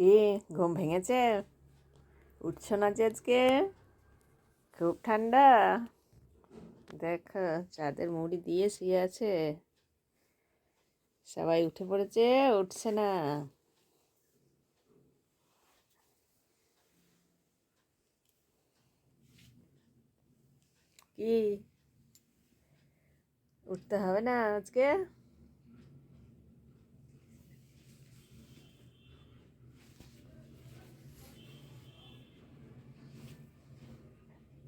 কি? ঘুম ভেঙেছে? উঠছো না যে আজকে? খুব ঠান্ডা। দেখো, চাঁদের মুড়ি দিয়ে শুয়ে আছে। সবাই উঠে পড়েছে, উঠছে না। কি? উঠতে হবে না আজকে?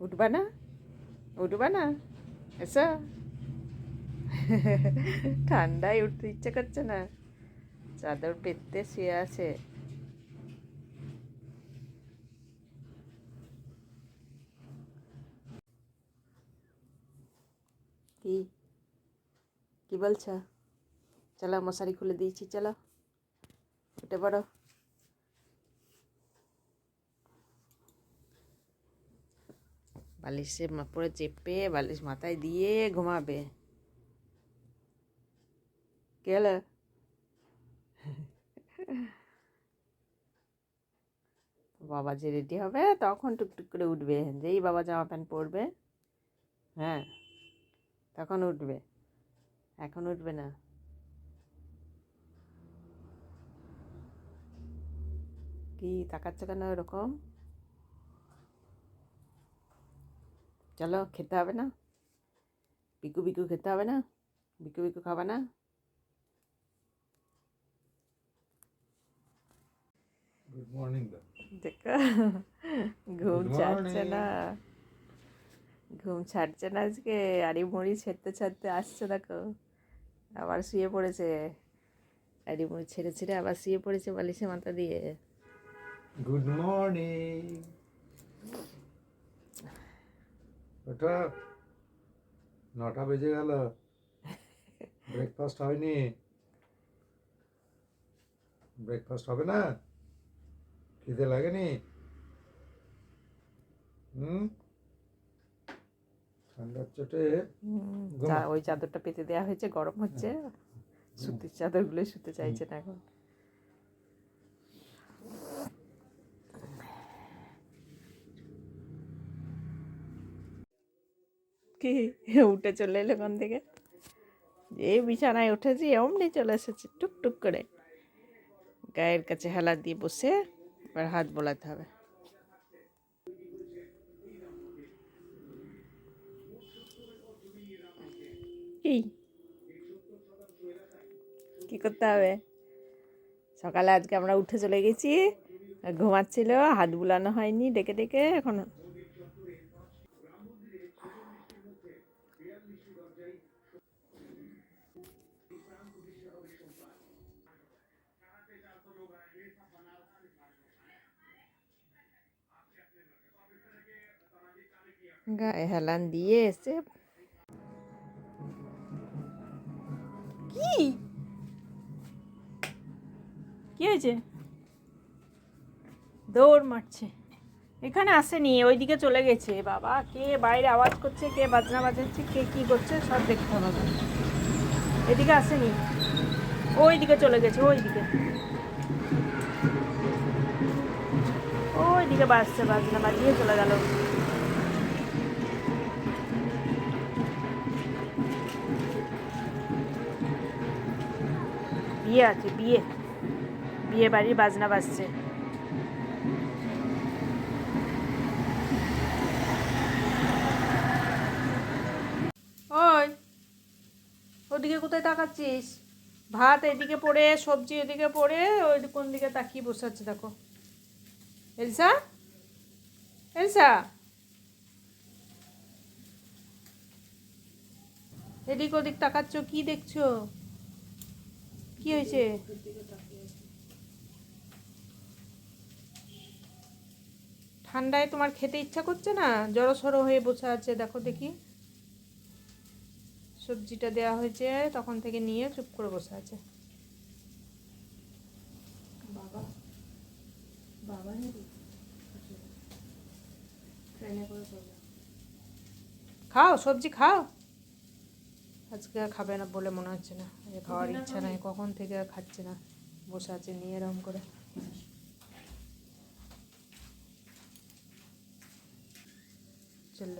উঠবা না উঠবা না এসো ঠান্ডায় উঠতে ইচ্ছে করছে না চাদর পেতে শুয়ে আছে কি কি বলছো চলো মশারি খুলে দিয়েছি চলো উঠে পড়ো বালিশে পরে চেপে বালিশ মাথায় দিয়ে ঘুমাবে। হলো বাবা যে রেডি হবে তখন টুকটুক করে উঠবে। যেই বাবা জামা প্যান্ট পরবে হ্যাঁ তখন উঠবে। এখন উঠবে না। কি, তাকাচ্ছ কেন ওরকম চলো খেতে হবে না। বিকু বিকু খেতে হবে না? বিকু বিকু খাবে না? গুড মর্নিং দা দেখো ঘুম ছাড়ছে. না। ঘুম ছাড়ছে না আজকে। আড়ি মুড়ি ছেড়তে ছাড়তে আসছে দেখো। আবার শুয়ে পড়েছে। আড়ি মুড়ি ছেড়ে ছেড়ে আবার শুয়ে পড়েছে বালিশে মাথা দিয়ে। গুড মর্নিং ওটা নটা বেজে গেল। ব্রেকফাস্ট হয়নি। ব্রেকফাস্ট হবে না? খিদে লাগেনি? হুম? ঠান্ডার চোটে ওই চাদরটা পেতে দেওয়া হয়েছে গরম হচ্ছে। সুতির চাদরগুলো শুতে চাইছে না এখন। কি? উঠে চলে এলো কোন থেকে যে বিছানায় উঠেছি, অমনি চলে এসেছে, টুকটুক করে। গায়ের কাছে হেলা দিয়ে বসে এবার হাত বোলাতে হবে। কি কি করতে হবে? সকালে আজকে আমরা উঠে চলে গেছি, ঘুমাচ্ছিল, হাত বুলানো হয়নি, ডেকে ডেকে, এখন গায়ে হেলান দিয়ে এসে কি? কি হয়েছে? দৌড় মারছে। এখানে আসেনি, ওইদিকে চলে গেছে। বাবা, কে বাইরে আওয়াজ করছে, কে বাজনা বাজাচ্ছে, কে কি করছে, সব দেখতে হবে। এদিকে আসেনি। ওইদিকে চলে গেছে, ওইদিকে। ওইদিকে বাজছে, বাজনা বাজিয়ে চলে গেল। বিয়ে আছে, বিয়ে। বিয়ে বাড়ির বাজনা বাজছে। ওই, ওদিকে কোথায় তাকাচ্ছিস? ভাত এদিকে পড়ে, সবজি এদিকে পড়ে, ওই কোন দিকে তাকিয়ে বসে আছে দেখো। এলসা? এলসা? এদিক ওদিক তাকাচ্ছ, কি দেখছ? কি হয়েছে? ঠান্ডায় তোমার খেতে ইচ্ছা করছে না? জড়ো সড়ো হয়ে বসে আছে দেখো দেখি। সবজিটা দেওয়া হয়েছে তখন থেকে নিয়ে চুপ করে বসে আছে। খাও সবজি খাও। আজকে আর খাবে না বলে মনে হচ্ছে না। যে খাওয়ার ইচ্ছা নাই কখন থেকে আর খাচ্ছে না। বসে আছে নিয়ে এরম করে। চলল